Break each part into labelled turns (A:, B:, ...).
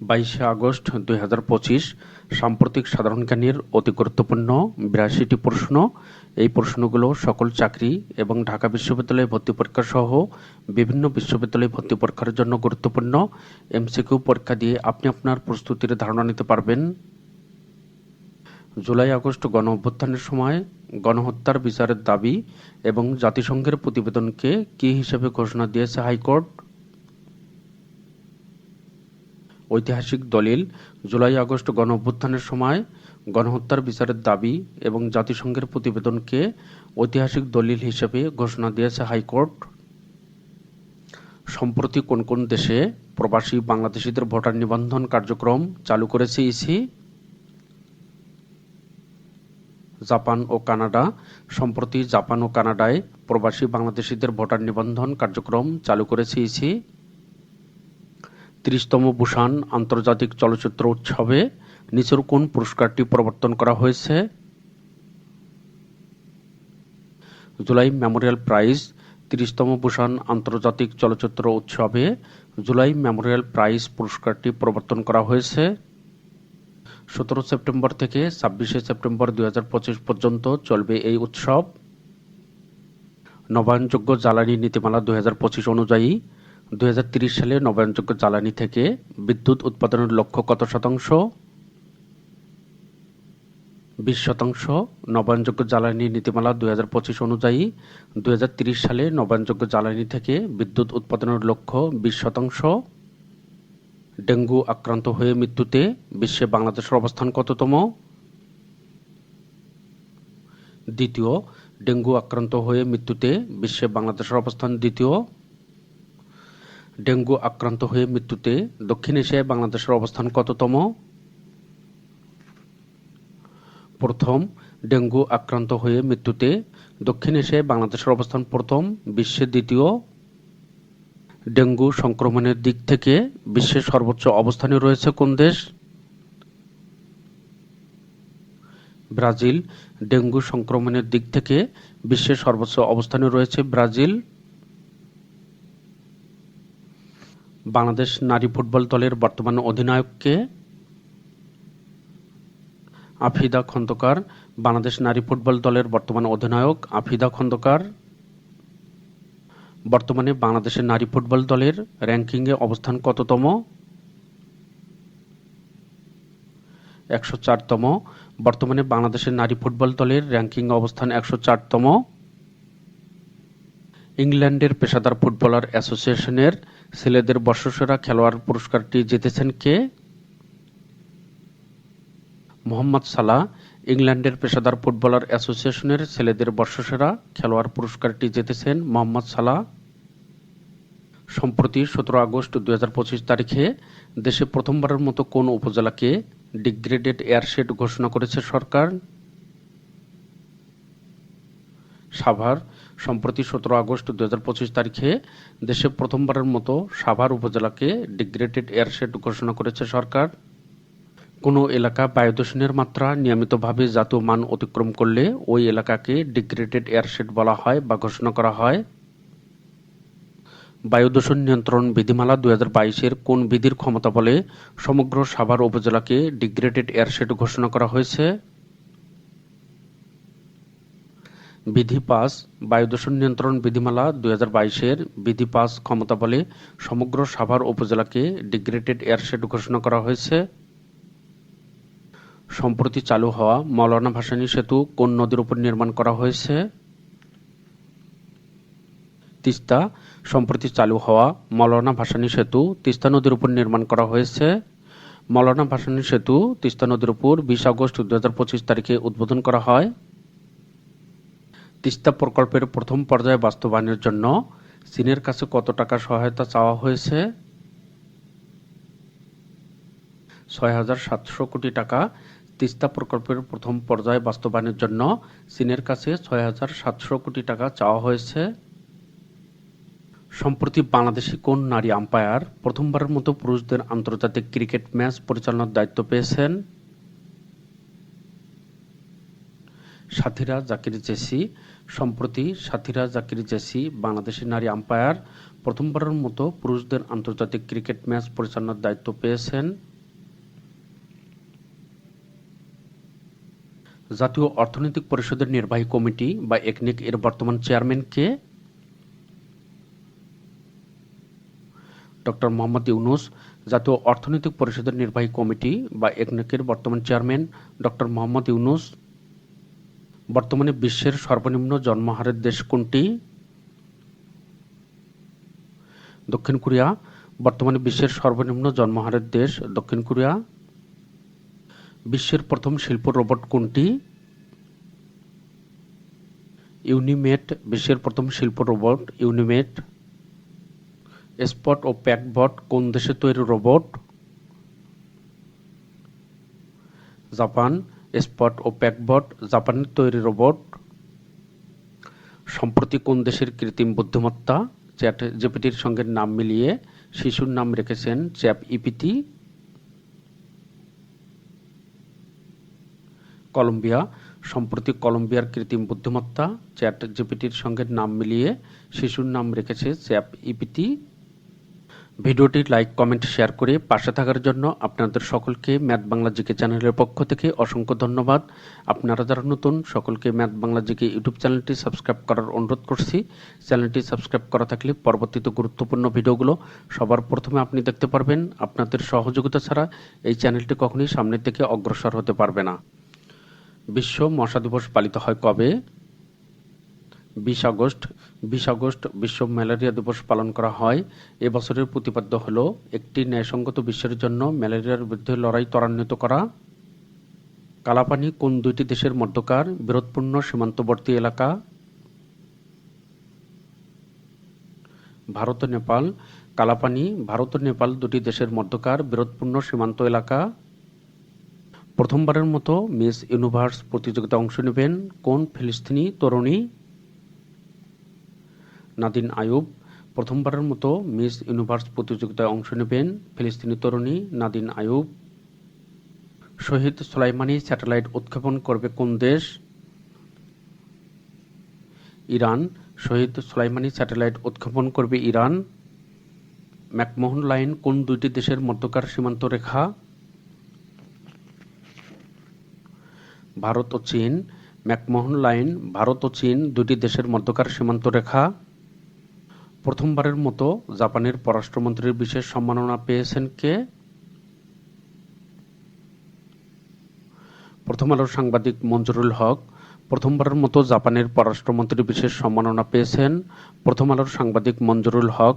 A: বাইশে আগস্ট দুই হাজার পঁচিশ, সাম্প্রতিক সাধারণ জ্ঞানের অতি গুরুত্বপূর্ণ বিরাশিটি প্রশ্ন। এই প্রশ্নগুলো সকল চাকরি এবং ঢাকা বিশ্ববিদ্যালয়ে ভর্তি পরীক্ষা সহ বিভিন্ন বিশ্ববিদ্যালয়ে ভর্তি পরীক্ষার জন্য গুরুত্বপূর্ণ এমসিকিউ পরীক্ষা দিয়ে আপনি আপনার প্রস্তুতির ধারণা নিতে পারবেন। জুলাই আগস্ট গণ অভ্যুত্থানের সময় গণহত্যার বিচারের দাবি এবং জাতিসংঘের প্রতিবেদনকে কী হিসেবে ঘোষণা দিয়েছে হাইকোর্ট? ঐতিহাসিক দলিল, জুলাই আগস্ট গণ অভ্যুত্থানের সময় গণহত্যার বিচারের দাবি এবং জাতিসংঘের প্রতিবেদনকে ঐতিহাসিক দলিল হিসেবে ঘোষণা দিয়েছে হাইকোর্ট। সম্প্রতি কোন কোন দেশে প্রবাসী বাংলাদেশিদের ভোটার নিবন্ধন কার্যক্রম চালু করেছে ইসি? জাপান ও কানাডা। সম্প্রতি জাপান ও কানাডায় প্রবাসী বাংলাদেশিদের ভোটার নিবন্ধন কার্যক্রম চালু করেছে ইসি। তিরিশতম বুসান আন্তর্জাতিক চলচ্চিত্র উৎসবে নিচের কোন পুরস্কারটি প্রবর্তন করা হয়েছে? জুলাই মেমোরিয়াল প্রাইজ, তিরিশতম বুসান আন্তর্জাতিক চলচ্চিত্র উৎসবে জুলাই মেমোরিয়াল প্রাইজ পুরস্কারটি প্রবর্তন করা হয়েছে। সতেরো সেপ্টেম্বর থেকে ছাব্বিশে সেপ্টেম্বর দুই হাজার পঁচিশ পর্যন্ত চলবে এই উৎসব। নবায়নযোগ্য জ্বালানি নীতিমালা দুই হাজার পঁচিশ অনুযায়ী দুই সালে নবায়নযোগ্য জ্বালানি থেকে বিদ্যুৎ উৎপাদনের লক্ষ্য কত শতাংশ? বিশ শতাংশ। নবায়নযোগ্য জ্বালানি নীতিমালা দুই হাজার পঁচিশ অনুযায়ী দুই সালে নবায়নযোগ্য জ্বালানি থেকে বিদ্যুৎ উৎপাদনের লক্ষ্য বিশ শতাংশ। ডেঙ্গু আক্রান্ত হয়ে মৃত্যুতে বিশ্বে বাংলাদেশের অবস্থান কততম? দ্বিতীয়, ডেঙ্গু আক্রান্ত হয়ে মৃত্যুতে বিশ্বে বাংলাদেশের অবস্থান দ্বিতীয়। ডেঙ্গু আক্রান্ত হয়ে মৃত্যুতে দক্ষিণ এশিয়ায় বাংলাদেশের অবস্থান কততম? প্রথম, ডেঙ্গু আক্রান্ত হয়ে মৃত্যুতে দক্ষিণ এশিয়ায় বাংলাদেশের অবস্থান প্রথম বিশ্বে দ্বিতীয়। ডেঙ্গু সংক্রমণের দিক থেকে বিশ্বের সর্বোচ্চ অবস্থানে রয়েছে কোন দেশ? ব্রাজিল, ডেঙ্গু সংক্রমণের দিক থেকে বিশ্বের সর্বোচ্চ অবস্থানে রয়েছে ব্রাজিল। বাংলাদেশ নারী ফুটবল দলের বর্তমান অধিনায়ককে আফিদা খন্দকার, বাংলাদেশ নারী ফুটবল দলের বর্তমান অধিনায়ক আফিদা খন্দকার, বর্তমানে বাংলাদেশের নারী ফুটবল দলের র্যাঙ্কিংয়ে অবস্থান কততম? একশো চারতম। বর্তমানে বাংলাদেশের নারী ফুটবল দলের র্যাঙ্কিং অবস্থান একশো চারতম। ইংল্যান্ডের পেশাদার ফুটবলার অ্যাসোসিয়েশনের ছেলেদের বর্ষসেরা খেলোয়াড় পুরস্কারটি জিতেছেন কে? মোহাম্মদ সালাহ, ইংল্যান্ডের পেশাদার ফুটবলার অ্যাসোসিয়েশনের ছেলেদের বর্ষসেরা খেলোয়াড় পুরস্কারটি জিতেছেন মোহাম্মদ সালাহ। সম্প্রতি সতেরো আগস্ট দুই হাজার পঁচিশ তারিখে দেশে প্রথমবারের মতো কোন উপজেলাকে ডিগ্রেডেড এয়ারশেড ঘোষণা করেছে সরকার? সাভার সম্প্রতি সতেরো আগস্ট দু পঁচিশ তারিখে দেশে প্রথমবারের মতো সাভার উপজেলাকে ডিগ্রেডেড এয়ারশেড ঘোষণা করেছে সরকার। কোনো এলাকা বায়ুদূষণের মাত্রা নিয়মিতভাবে জাতীয় মান অতিক্রম করলে ওই এলাকাকে ডিগ্রেডেড এয়ারশেড বলা হয় বা ঘোষণা করা হয়। বায়ুদূষণ নিয়ন্ত্রণ বিধিমালা দুই হাজার বাইশের কোন বিধির ক্ষমতা বলে সমগ্র সাভার উপজেলাকে ডিগ্রেডেড এয়ারশেড ঘোষণা করা হয়েছে? বিধি পাস বায়ু দূষণ নিয়ন্ত্রণ বিধিমালা দুই হাজার বাইশের বিধি পাস ক্ষমতা বলে সমগ্র সাভার উপজেলাকে ডিগ্রেডেড এয়ারশেড ঘোষণা করা হয়েছে। সম্প্রতি চালু হওয়া মৌলানা ভাসানী সেতু কোন নদীর উপর নির্মাণ করা হয়েছে? তিস্তা, সম্প্রতি চালু হওয়া মৌলানা ভাসানী সেতু তিস্তা নদীর উপর নির্মাণ করা হয়েছে। মৌলানা ভাসানী সেতু তিস্তা নদীর উপর বিশ আগস্ট দুহাজার পঁচিশ তারিখে উদ্বোধন করা হয়। তিস্তা প্রকল্পের প্রথম পর্যায়ে বাস্তবায়নের জন্য চীনের কাছে কত টাকা সহায়তা চাওয়া হয়েছে? ছয় হাজার সাতশো কোটি টাকা তিস্তা প্রকল্পের প্রথম পর্যায়ে বাস্তবায়নের জন্য চীনের কাছে ছয় হাজার সাতশো কোটি টাকা চাওয়া হয়েছে। সম্প্রতি বাংলাদেশি কোন নারী আম্পায়ার প্রথমবারের মতো পুরুষদের আন্তর্জাতিক ক্রিকেট ম্যাচ পরিচালনার দায়িত্ব পেয়েছেন? সাথীরা জাকির জেসি সম্প্রতি সাথীরা জাকির জেসি, বাংলাদেশি নারী আম্পায়ার, প্রথমবারের মতো পুরুষদের আন্তর্জাতিক ক্রিকেট ম্যাচ পরিচালনার দায়িত্ব পেয়েছেন জাতীয় অর্থনৈতিক পরিষদের নির্বাহী কমিটি বা একনিক এর বর্তমান চেয়ারম্যান কে? ডক্টর মোহাম্মদ ইউনুস, জাতীয় অর্থনৈতিক পরিষদের নির্বাহী কমিটি বা একনেকের বর্তমান চেয়ারম্যান ডক্টর মোহাম্মদ ইউনুস বর্তমানে বিশ্বের সর্বনিম্ন জন্মহারের দেশ কোনটি? দক্ষিণ কোরিয়া। বর্তমানে বিশ্বের সর্বনিম্ন জন্মহারের দেশ দক্ষিণ কোরিয়া। বিশ্বের প্রথম শিল্প রোবট কোনটি? ইউনিমেট। বিশ্বের প্রথম শিল্প রোবট ইউনিমেট। স্পট ও প্যাকবট কোন দেশে তৈরি রোবট? জাপান। স্পট ও প্যাকবট জাপানের তৈরি রোবট সম্প্রতি কোন দেশের কৃত্রিম বুদ্ধিমত্তা? চ্যাট জিপিটির সঙ্গে নাম মিলিয়ে শিশুর নাম রেখেছেন চ্যাপ ইপিটি কলম্বিয়া। সম্প্রতি কলম্বিয়ার কৃত্রিম বুদ্ধিমত্তা চ্যাট জিপিটির সঙ্গে নাম মিলিয়ে শিশুর নাম রেখেছে চ্যাপ ইপিটি ভিডিওটি লাইক, কমেন্ট, শেয়ার করে পাশে থাকার জন্য আপনাদের সকলকে ম্যাথ বাংলা জিকে চ্যানেলের পক্ষ থেকে অসংখ্য ধন্যবাদ। আপনারা যারা নতুন, সকলকে ম্যাথ বাংলা জিকে ইউটিউব চ্যানেলটি সাবস্ক্রাইব করার অনুরোধ করছি। চ্যানেলটি সাবস্ক্রাইব করা থাকলে পরবর্তীতে গুরুত্বপূর্ণ ভিডিওগুলো সবার প্রথমে আপনি দেখতে পারবেন। আপনাদের সহযোগিতা ছাড়া এই চ্যানেলটি কখনোই সামনের দিকে অগ্রসর হতে পারবে না। বিশ্ব মশা দিবস পালিত হয় কবে? বিশ আগস্ট বিশ আগস্ট বিশ্ব ম্যালেরিয়া দিবস পালন করা হয়। এবছরের প্রতিপাদ্য হল একটি ন্যায়সঙ্গত বিশ্বের জন্য ম্যালেরিয়ার বিরুদ্ধে লড়াই ত্বরান্বিত করা। কালাপানি কোন দুইটি দেশের মধ্যকার বিরোধপূর্ণ সীমান্তবর্তী এলাকা? ভারত ও নেপাল। কালাপানি, ভারত ও নেপাল দুটি দেশের মধ্যকার বিরোধপূর্ণ সীমান্ত এলাকা। প্রথমবারের মতো মিস ইউনিভার্স প্রতিযোগিতা অংশ নেবেন কোন ফিলিস্তিনি তরুণী? নাদিন আয়ুব প্রথমবারের মতো মিস ইউনিভার্স প্রতিযোগিতায় অংশ নেবেন ফিলিস্তিনি তরুণী Nadine Ayoub Shahid Soleimani satellite উৎক্ষেপণ করবে কোন দেশ? ইরান। শহীদ সোলাইমানি স্যাটেলাইট উৎক্ষেপণ করবে ইরান। ম্যাকমোহন লাইন কোন দুইটি দেশের মধ্যকার সীমান্ত রেখা? ভারত ও চীন। ম্যাকমোহন লাইন ভারত ও চীন দুটি দেশের মধ্যকার সীমান্ত রেখা। প্রথমবারের মতো জাপানের পররাষ্ট্রমন্ত্রীর বিশেষ সম্মাননা পেয়েছেন কে? প্রথম আলোর সাংবাদিক মঞ্জুরুল হক। প্রথমবারের মতো জাপানের পররাষ্ট্রমন্ত্রীর বিশেষ সম্মাননা পেয়েছেন। প্রথম আলোর সাংবাদিক মঞ্জুরুল হক।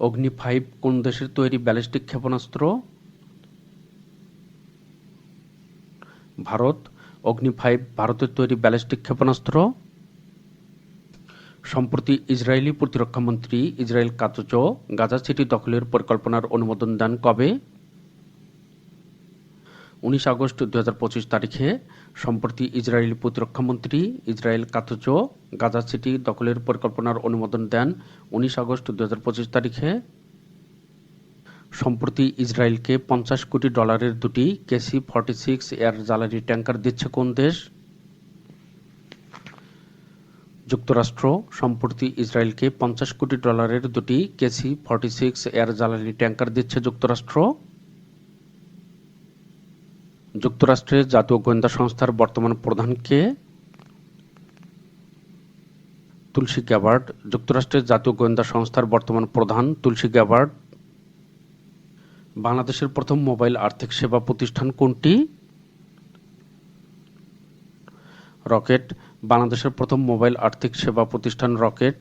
A: অগ্নি ফাইভ কোন দেশের তৈরি ব্যালিস্টিক ক্ষেপণাস্ত্র? ভারত। অগ্নি ফাইভ ভারতের তৈরি ব্যালিস্টিক ক্ষেপণাস্ত্র? সম্প্রতি ইসরায়েলি প্রতিরক্ষামন্ত্রী ইসরায়েল কাতচ গাজা সিটি দখলের পরিকল্পনার অনুমোদন দেন কবে? উনিশ আগস্ট দু হাজার পঁচিশ তারিখে সম্প্রতি ইসরায়েলি প্রতিরক্ষামন্ত্রী ইসরায়েল কাতচ গাজা সিটি দখলের পরিকল্পনার অনুমোদন দেন উনিশ আগস্ট দু হাজার পঁচিশ তারিখে। সম্প্রতি ইসরায়েলকে পঞ্চাশ কোটি ডলারের দুটি কেসি ফর্টি সিক্স এয়ার জ্বালানি ট্যাঙ্কার দিচ্ছে কোন দেশ? যুক্তরাষ্ট্র সম্প্রতি ইসরায়েলকে পঞ্চাশ কোটি ডলারের দুটি কেসি ফর্টি সিক্স এয়ার জ্বালানি ট্যাঙ্কার দিচ্ছে যুক্তরাষ্ট্র। যুক্তরাষ্ট্রের জাতীয় গোয়েন্দা সংস্থার বর্তমান প্রধানকে তুলসী গ্যাবার্ড যুক্তরাষ্ট্রের জাতীয় গোয়েন্দা সংস্থার বর্তমান প্রধান তুলসী গ্যাবার্ড বাংলাদেশের প্রথম মোবাইল আর্থিক সেবা প্রতিষ্ঠান কোনটি? রকেট বাংলাদেশের প্রথম মোবাইল আর্থিক সেবা প্রতিষ্ঠান রকেট,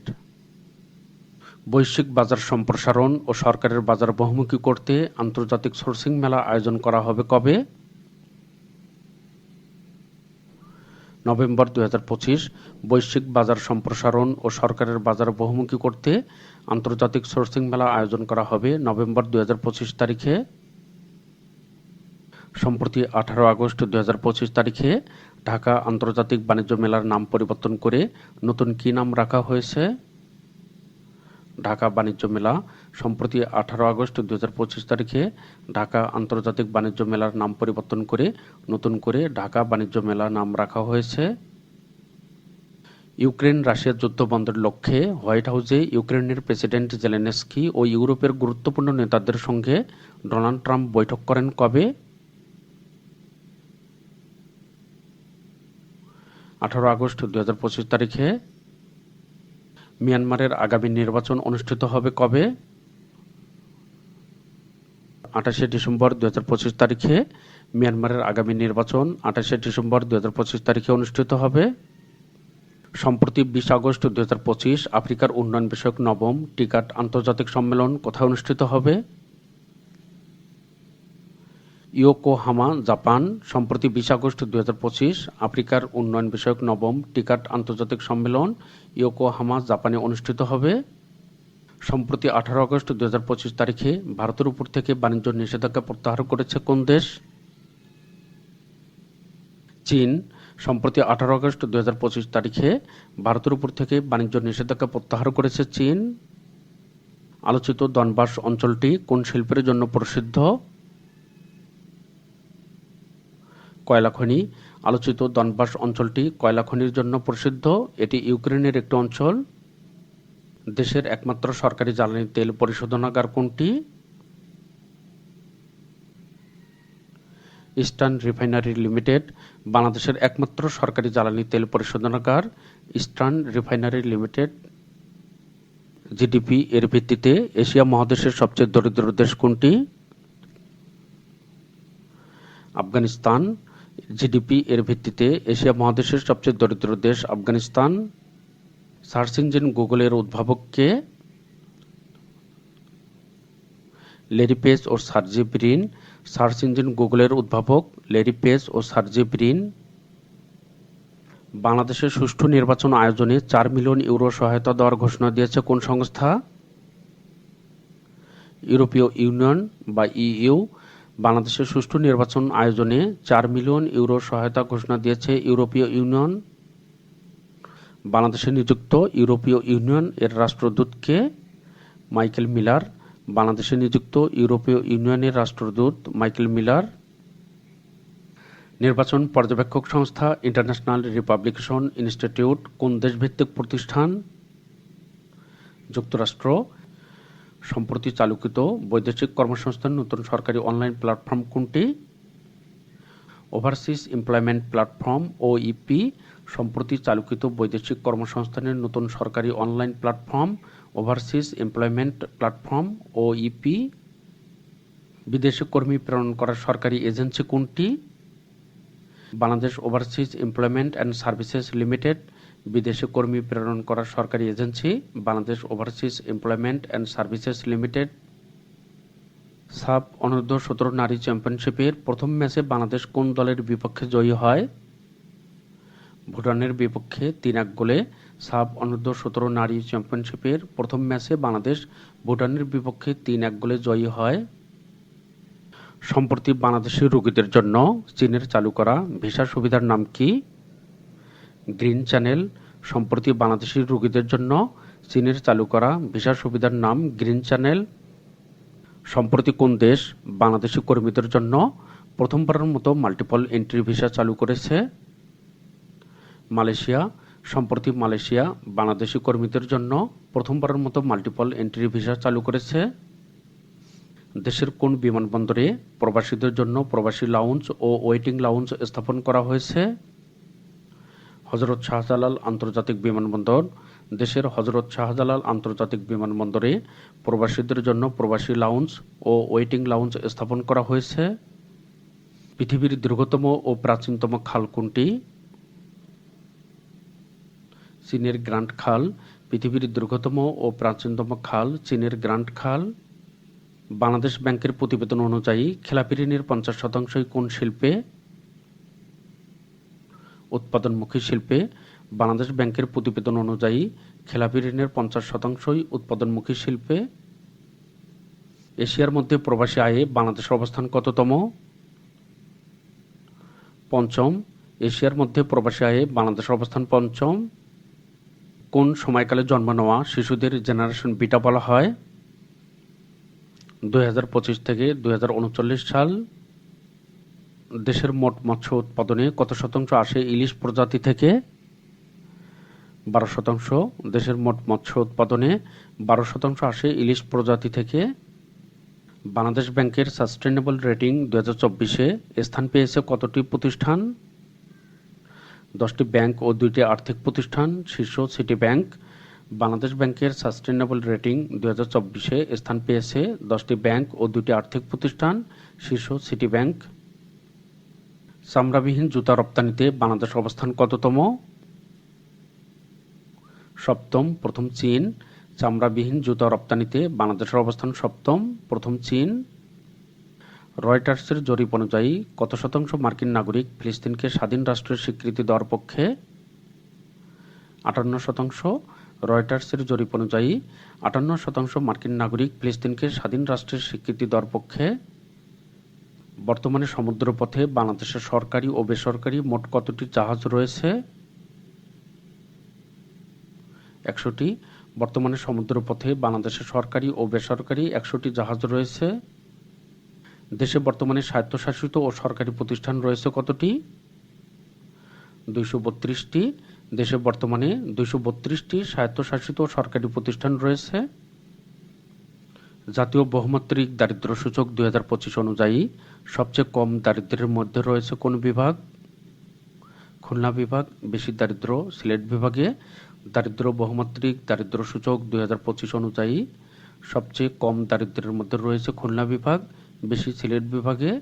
A: বৈশ্বিক বাজার সম্প্রসারণ ও সরকারের বাজার বহুমুখী করতে আন্তর্জাতিক সোর্সিং মেলা আয়োজন করা হবে কবে? নভেম্বর দু হাজার পঁচিশ, বৈশ্বিক বাজার সম্প্রসারণ ও সরকারের বাজার বহুমুখী করতে আন্তর্জাতিক সোর্সিং মেলা আয়োজন করা হবে নভেম্বর দুই হাজার পঁচিশ তারিখে। সম্প্রতি আঠারো আগস্ট দুই হাজার পঁচিশ তারিখে ঢাকা আন্তর্জাতিক বাণিজ্য মেলার নাম পরিবর্তন করে নতুন কি নাম রাখা হয়েছে? ঢাকা বাণিজ্য মেলা, সম্প্রতি আঠারো আগস্ট দু হাজার পঁচিশ তারিখে ঢাকা আন্তর্জাতিক বাণিজ্য মেলার নাম পরিবর্তন করে নতুন করে ঢাকা বাণিজ্য মেলা নাম রাখা হয়েছে। ইউক্রেন রাশিয়া যুদ্ধ বন্ধের লক্ষ্যে হোয়াইট হাউসে ইউক্রেনের প্রেসিডেন্ট জেলেনেস্কি ও ইউরোপের গুরুত্বপূর্ণ নেতাদের সঙ্গে ডোনাল্ড ট্রাম্প বৈঠক করেন কবে? আঠারো আগস্ট দু হাজার পঁচিশ তারিখে মিয়ানমারের আগামী নির্বাচন অনুষ্ঠিত হবে কবে? আঠাশে ডিসেম্বর দু হাজার পঁচিশ তারিখে মিয়ানমারের আগামী নির্বাচন আঠাশে ডিসেম্বর দু হাজার পঁচিশ তারিখে অনুষ্ঠিত হবে। সম্প্রতি বিশ আগস্ট দু হাজার পঁচিশ আফ্রিকার উন্নয়ন বিষয়ক নবম টিকাট আন্তর্জাতিক সম্মেলন কোথায় অনুষ্ঠিত হবে? ইয়োকোহামা, জাপান, সম্প্রতি বিশ আগস্ট দু হাজার পঁচিশ, আফ্রিকার উন্নয়ন বিষয়ক নবম টিকাট আন্তর্জাতিক সম্মেলন ইয়োকোহামা, জাপানে অনুষ্ঠিত হবে। সম্প্রতি আঠারো আগস্ট দু হাজার পঁচিশ তারিখে ভারতের উপর থেকে বাণিজ্য নিষেধাজ্ঞা প্রত্যাহার করেছে কোন দেশ? চীন। সম্প্রতি আঠারো আগস্ট দু হাজার পঁচিশ তারিখে ভারতের উপর থেকে বাণিজ্য নিষেধাজ্ঞা প্রত্যাহার করেছে চীন। আলোচিত দনবাস অঞ্চলটি কোন শিল্পের জন্য প্রসিদ্ধ? কয়লা খনি আলোচিত দনবাস অঞ্চলটি কয়লা খনির জন্য প্রসিদ্ধ। এটি ইউক্রেনের একটি অঞ্চল। দেশের একমাত্র সরকারি জ্বালানি তেল পরিশোধনাগার কোনটি? ইস্টার্ন রিফাইনারি লিমিটেড, বাংলাদেশের একমাত্র সরকারি জ্বালানি তেল পরিশোধনাগার, ইস্টার্ন রিফাইনারি লিমিটেড। জিডিপি এর ভিত্তিতে এশিয়া মহাদেশের সবচেয়ে দরিদ্র দেশ কোনটি? আফগানিস্তান। জিডিপি এর ভিত্তিতে এশিয়া মহাদেশের সবচেয়ে দরিদ্র দেশ আফগানিস্তান। সার্চ ইঞ্জিন গুগলের উদ্ভাবককে লেরি পেজ ও সার্জি ব্রিন সার্চ ইঞ্জিন গুগলের উদ্ভাবক লেরি পেজ ও সার্জি ব্রিন বাংলাদেশের সুষ্ঠু নির্বাচন আয়োজনে চার মিলিয়ন ইউরো সহায়তা দেওয়ার ঘোষণা দিয়েছে কোন সংস্থা? ইউরোপীয় ইউনিয়ন বা ইইউ। বাংলাদেশের সুষ্ঠু নির্বাচন আয়োজনে চার মিলিয়ন ইউরো সহায়তা ঘোষণা দিয়েছে ইউরোপীয় ইউনিয়ন। বাংলাদেশে নিযুক্ত ইউরোপীয় ইউনিয়ন এর রাষ্ট্রদূতকে মাইকেল মিলার। বাংলাদেশে নিযুক্ত ইউরোপীয় ইউনিয়নের রাষ্ট্রদূত মাইকেল মিলার। নির্বাচন পর্যবেক্ষক সংস্থা ইন্টারন্যাশনাল রিপাবলিকেশন ইনস্টিটিউট কোন দেশভিত্তিক প্রতিষ্ঠান? যুক্তরাষ্ট্র। সম্প্রতি চালুকৃত বৈদেশিক কর্মসংস্থান নতুন সরকারি অনলাইন প্ল্যাটফর্ম কোনটি? Overseas employment platform O EP সম্প্রতি চালুকৃত বৈদেশিক কর্মসংস্থানের নতুন সরকারি online platform, overseas employment platform O EP বিদেশে কর্মী প্রেরণ করার সরকারি এজেন্সি কোনটি? Bangladesh overseas employment and services limited বিদেশে কর্মী প্রেরণ করার সরকারি agency, Bangladesh overseas employment and services limited sub অনূর্ধ্ব সতেরো নারী চ্যাম্পিয়নশিপের প্রথম ম্যাচে বাংলাদেশ কোন দলের বিপক্ষে জয়ী হয়? ভুটানের বিপক্ষে তিন এক গোলে সাব অনূর্ধ্ব সতেরো নারী চ্যাম্পিয়নশিপের প্রথম ম্যাচে বাংলাদেশ ভুটানের বিপক্ষে তিন এক গোলে জয়ী হয়। সম্প্রতি বাংলাদেশের রোগীদের জন্য চীনের চালু করা ভিসা সুবিধার নাম কি? গ্রিন চ্যানেল সম্প্রতি বাংলাদেশের রোগীদের জন্য চীনের চালু করা ভিসা সুবিধার নাম গ্রিন চ্যানেল। সম্প্রতি কোন দেশ বাংলাদেশি কর্মীদের জন্য প্রথমবারের মতো মাল্টিপল এন্ট্রি ভিসা চালু করেছে? মালয়েশিয়া। সম্প্রতি মালয়েশিয়া বাংলাদেশি কর্মীদের জন্য প্রথমবারের মতো মাল্টিপল এন্ট্রি ভিসা চালু করেছে। দেশের কোন বিমানবন্দরে প্রবাসীদের জন্য প্রবাসী লাউঞ্জ ও ওয়েটিং লাউঞ্জ স্থাপন করা হয়েছে? হজরত শাহজালাল আন্তর্জাতিক বিমানবন্দর, দেশের হজরত শাহজালাল আন্তর্জাতিক বিমানবন্দরে প্রবাসীদের জন্য প্রবাসী লাউঞ্জ ও ওয়েটিং লাউঞ্জ স্থাপন করা হয়েছে। পৃথিবীর দীর্ঘতম ও প্রাচীনতম খাল কোনটি? চীনের গ্রান্ট খাল, পৃথিবীর দীর্ঘতম ও প্রাচীনতম খাল, চীনের গ্রান্ট খাল। বাংলাদেশ ব্যাংকের প্রতিবেদন অনুযায়ী খেলাপি ঋণের পঞ্চাশ শতাংশই কোন শিল্পে উৎপাদনমুখী শিল্পে বাংলাদেশ ব্যাংকের প্রতিবেদন অনুযায়ী খেলাপি ঋণের পঞ্চাশ শতাংশই উৎপাদনমুখী শিল্পে। এশিয়ার মধ্যে প্রবাসী আয়ে বাংলাদেশের অবস্থান কততম? পঞ্চম। এশিয়ার মধ্যে প্রবাসী আয়ে বাংলাদেশের অবস্থান পঞ্চম। কোন সময়কালে জন্ম নেওয়া শিশুদের জেনারেশন বিটা বলা হয়? দুই হাজার পঁচিশ থেকে দুই হাজার উনচল্লিশ সাল। দেশের মোট মৎস্য উৎপাদনে কত শতাংশ আসে ইলিশ প্রজাতি থেকে? বারো শতাংশ। দেশের মোট মৎস্য উৎপাদনে বারো শতাংশ আসে ইলিশ প্রজাতি থেকে। বাংলাদেশ ব্যাংকের সাস্টেনেবল রেটিং দু হাজার চব্বিশে স্থান পেয়েছে কতটি প্রতিষ্ঠান? দশটি ব্যাংক ও দুইটি আর্থিক প্রতিষ্ঠান, শীর্ষ সিটি ব্যাংক। বাংলাদেশ ব্যাংকের সাস্টেনেবল রেটিং দু হাজার চব্বিশে স্থান পেয়েছে দশটি ব্যাংক ও দুটি আর্থিক প্রতিষ্ঠান, শীর্ষ সিটি ব্যাংক। চামড়াবিহীন জুতা রপ্তানিতে বাংলাদেশ অবস্থান কততম? সপ্তম, প্রথম চীন। চামড়াবিহীন জুতা রপ্তানিতে বাংলাদেশের অবস্থান সপ্তম, প্রথম চীন। রয়টার্সের জরিপ অনুযায়ী কত শতাংশ মার্কিন নাগরিক ফিলিস্তিনকে স্বাধীন রাষ্ট্রের স্বীকৃতি দেওয়ার পক্ষে? আটান্ন শতাংশ। রয়টার্সের জরিপ অনুযায়ী আটান্ন শতাংশ মার্কিন নাগরিক ফিলিস্তিনকে স্বাধীন রাষ্ট্রের স্বীকৃতি দেওয়ার পক্ষে? বর্তমানে সমুদ্রপথে বাংলাদেশের সরকারি ও বেসরকারি মোট কতটি জাহাজ রয়েছে? একশোটি। বর্তমানে সমুদ্রপথে বাংলাদেশের সরকারি ও বেসরকারি একশোটি জাহাজ রয়েছে। দেশে বর্তমানে স্বায়ত্তশাসিত ও সরকারি প্রতিষ্ঠান রয়েছে কতটি? দুইশো বত্রিশটি। দেশে বর্তমানে দুইশো বত্রিশটি স্বায়ত্তশাসিত ও সরকারি প্রতিষ্ঠান রয়েছে। জাতীয় বহুমাত্রিক দারিদ্র সূচক দুই হাজার পঁচিশ অনুযায়ী সবচেয়ে কম দারিদ্র্যের মধ্যে রয়েছে কোন বিভাগ? খুলনা বিভাগ, বেশি দারিদ্র, সিলেট বিভাগে দারিদ্র বহুমাত্রিক দারিদ্র সূচক দুই হাজার পঁচিশ অনুযায়ী সবচেয়ে কম দারিদ্র্যের মধ্যে রয়েছে খুলনা বিভাগ, বেশি সিলেট বিভাগে।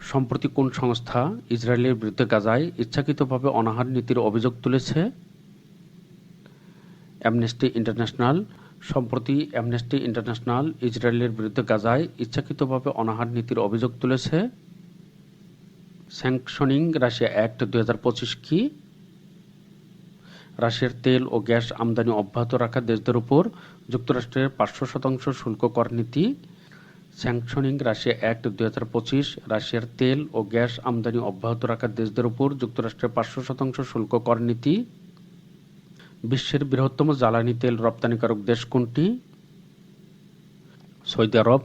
A: সম্প্রতি কোন সংস্থা ইসরায়েলের বিরুদ্ধে গাজায় ইচ্ছাকৃতভাবে অনাহার নীতির অভিযোগ তুলেছে? অ্যামনেস্টি ইন্টারন্যাশনাল সম্প্রতি অ্যামনেস্টি ইন্টারন্যাশনাল ইসরায়েলের বিরুদ্ধে গাজায় ইচ্ছাকৃতভাবে অনাহার নীতির অভিযোগ তুলেছে। স্যাংশনিং রাশিয়া অ্যাক্ট দুই হাজার পঁচিশ কি? রাশিয়ার তেল ও গ্যাস আমদানি অব্যাহত রাখা দেশদের উপর যুক্তরাষ্ট্রের পাঁচশো শতাংশ শুল্ক কর নীতি। স্যাংশনিং রাশিয়া অ্যাক্ট দুই হাজার পঁচিশ রাশিয়ার তেল ও গ্যাস আমদানি অব্যাহত রাখা দেশদের উপর যুক্তরাষ্ট্রের পাঁচশো শতাংশ শুল্ক কর নীতি। বিশ্বের বৃহত্তম জ্বালানি তেল রপ্তানিকারক দেশ কোনটি? সৌদি আরব।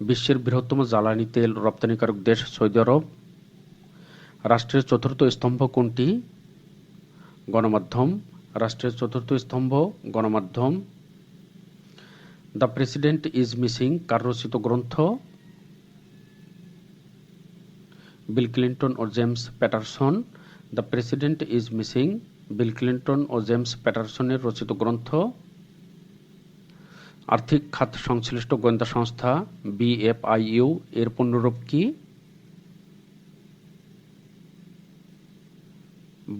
A: বিশ্বের বৃহত্তম জ্বালানি তেল রপ্তানিকারক দেশ সৌদি আরব। রাষ্ট্রের চতুর্থ স্তম্ভ কোনটি? গণমাধ্যম। রাষ্ট্রের চতুর্থ স্তম্ভ গণমাধ্যম। দ্য প্রেসিডেন্ট ইজ মিসিং কার রচিত গ্রন্থ। Bill Clinton O James Patterson. The president is missing Bill Clinton O James প্যাটারসনের রচিত গ্রন্থ, আর্থিক খাত সংশ্লিষ্ট গোয়েন্দা সংস্থা বিএফআইইউ এর পণ্যরূপ কি?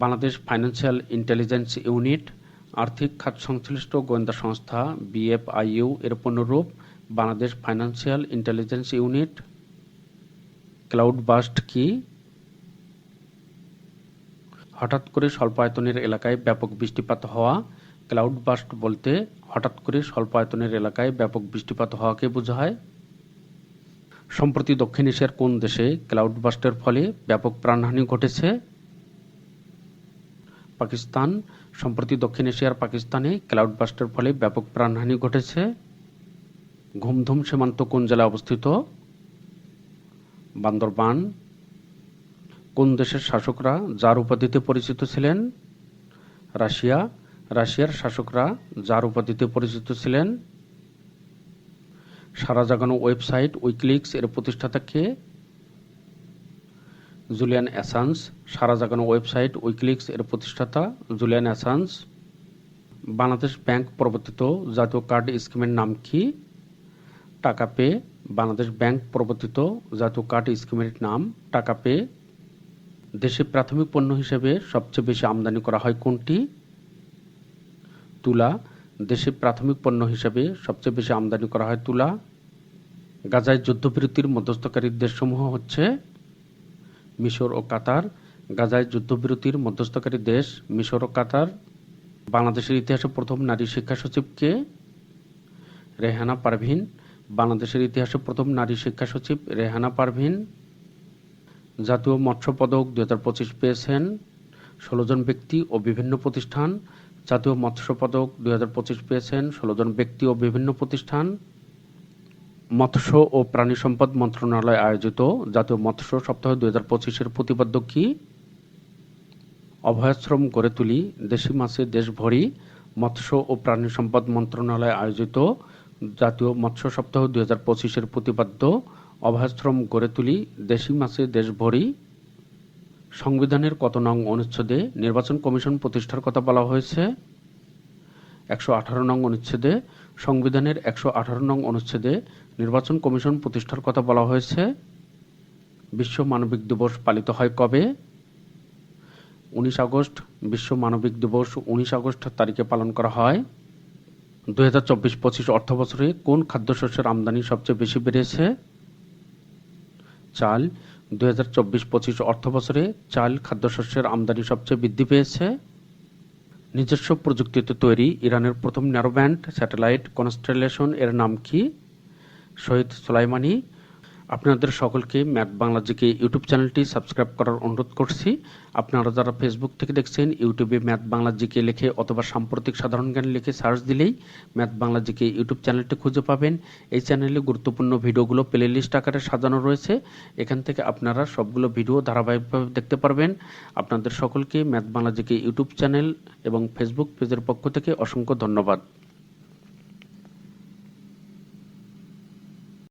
A: বাংলাদেশ ফাইন্যান্সিয়াল ইন্টেলিজেন্স ইউনিট, আর্থিক খাত সংশ্লিষ্ট গোয়েন্দা সংস্থা বিএফআইইউ এর পণ্যরূপ Bangladesh financial intelligence unit cloud burst কি? হঠাৎ করে স্বল্প আয়তনের এলাকায় ব্যাপক বৃষ্টিপাত হওয়া ক্লাউড বাস্ট বলতে হঠাৎ করে স্বল্প আয়তনের এলাকায় ব্যাপক বৃষ্টিপাত হওয়াকে বোঝায় সম্প্রতি দক্ষিণ এশিয়ার কোন দেশে ক্লাউড বাস্টের ফলে ব্যাপক প্রাণহানি ঘটেছে? পাকিস্তান। সম্প্রতি দক্ষিণ এশিয়ার পাকিস্তানে ক্লাউড বাস্টের ফলে ব্যাপক প্রাণহানি ঘটেছে। ঘুমধুম সীমান্ত কোন জেলায় অবস্থিত? বান্দরবান। কোন দেশের শাসকরা যার উপাধিতে পরিচিত ছিলেন? রাশিয়া। রাশিয়ার শাসকরা যার উপাধিতে পরিচিত ছিলেন? সারা জাগানো ওয়েবসাইট উইকলিক্স এর প্রতিষ্ঠাতা কে? জুলিয়ান অ্যাসান্স। সারা জাগানো ওয়েবসাইট উইকলিক্স এর প্রতিষ্ঠাতা জুলিয়ান অ্যাসান্স। বাংলাদেশ ব্যাংক প্রবর্তিত জাতীয় কার্ড স্কিমের নাম কি? টাকা পে। বাংলাদেশ ব্যাংক প্রবর্তিত জাতীয় কার্ড স্কিমের নাম টাকা পে। দেশে প্রাথমিক পণ্য হিসেবে সবচেয়ে বেশি আমদানি করা হয় কোনটি? তুলা। দেশে প্রাথমিক পণ্য হিসেবে সবচেয়ে বেশি আমদানি করা হয় তুলা। গাজায় যুদ্ধবিরতির মধ্যস্থকারী দেশসমূহ হচ্ছে মিশর ও কাতার। গাজায় যুদ্ধবিরতির মধ্যস্থকারী দেশ মিশর ও কাতার। বাংলাদেশের ইতিহাসে প্রথম নারী শিক্ষা সচিবকে রেহানা পারভিন। বাংলাদেশের ইতিহাসে প্রথম নারী শিক্ষা সচিব রেহানা পারভিন। জাতীয় মৎস্য পদক দু হাজার পঁচিশ পেয়েছেন ষোলো জন ব্যক্তি ও বিভিন্ন প্রতিষ্ঠান। জাতীয় মৎস্য পদক দুই হাজার পঁচিশ পেয়েছেন ষোলো জন ব্যক্তি ও বিভিন্ন প্রতিষ্ঠান। মৎস্য ও প্রাণী সম্পদ মন্ত্রণালয় আয়োজিত জাতীয় মৎস্য সপ্তাহ দুই হাজার পঁচিশের প্রতিপাদ্য কি? অভয়াশ্রম গড়ে তুলি, দেশি মাছে দেশ ভরি, মৎস্য ও প্রাণী সম্পদ মন্ত্রণালয় আয়োজিত জাতীয় মৎস্য সপ্তাহ দুই হাজার পঁচিশের প্রতিপাদ্য। অভয়াশ্রম গড়ে তুলি, দেশি মাছে দেশ ভরি। সংবিধানের কত নং অনুচ্ছেদে নির্বাচন কমিশন প্রতিষ্ঠার কথা বলা হয়েছে। একশো আঠারো নং অনুচ্ছেদে, সংবিধানের একশো আঠারো নং অনুচ্ছেদে নির্বাচন কমিশন প্রতিষ্ঠার কথা বলা হয়েছে। বিশ্ব মানবিক দিবস পালিত হয় কবে? উনিশ আগস্ট, বিশ্ব মানবিক দিবস উনিশ আগস্ট তারিখে পালন করা হয়। দু হাজার চব্বিশ পঁচিশ অর্থবছরে কোন খাদ্যশস্যের আমদানি সবচেয়ে বেশি বেড়েছে? চাল দু হাজার চব্বিশ পঁচিশ অর্থ বছরে চাল খাদ্যশস্যের আমদানি সবচেয়ে বৃদ্ধি পেয়েছে। নিজস্ব প্রযুক্তিতে তৈরি ইরানের প্রথম ন্যারোব্যান্ড স্যাটেলাইট কনস্টেলেশন এর নাম কি? শহীদ সোলাইমানি আপনাদের সকলকে ম্যাথ বাংলা জিকে ইউটিউব চ্যানেলটি সাবস্ক্রাইব করার অনুরোধ করছি। আপনারা যারা ফেসবুক থেকে দেখছেন, ইউটিউবে ম্যাথ বাংলা জিকে লিখে অথবা সাম্প্রতিক সাধারণ জ্ঞান লিখে সার্চ দিলেই ম্যাথ বাংলা জিকে ইউটিউব চ্যানেলটি খুঁজে পাবেন। এই চ্যানেলে গুরুত্বপূর্ণ ভিডিওগুলো প্লে লিস্ট আকারে সাজানো রয়েছে। এখান থেকে আপনারা সবগুলো ভিডিও ধারাবাহিকভাবে দেখতে পারবেন। আপনাদের সকলকে math Bangla GK YouTube channel এবং ফেসবুক পেজের পক্ষ থেকে অসংখ্য ধন্যবাদ।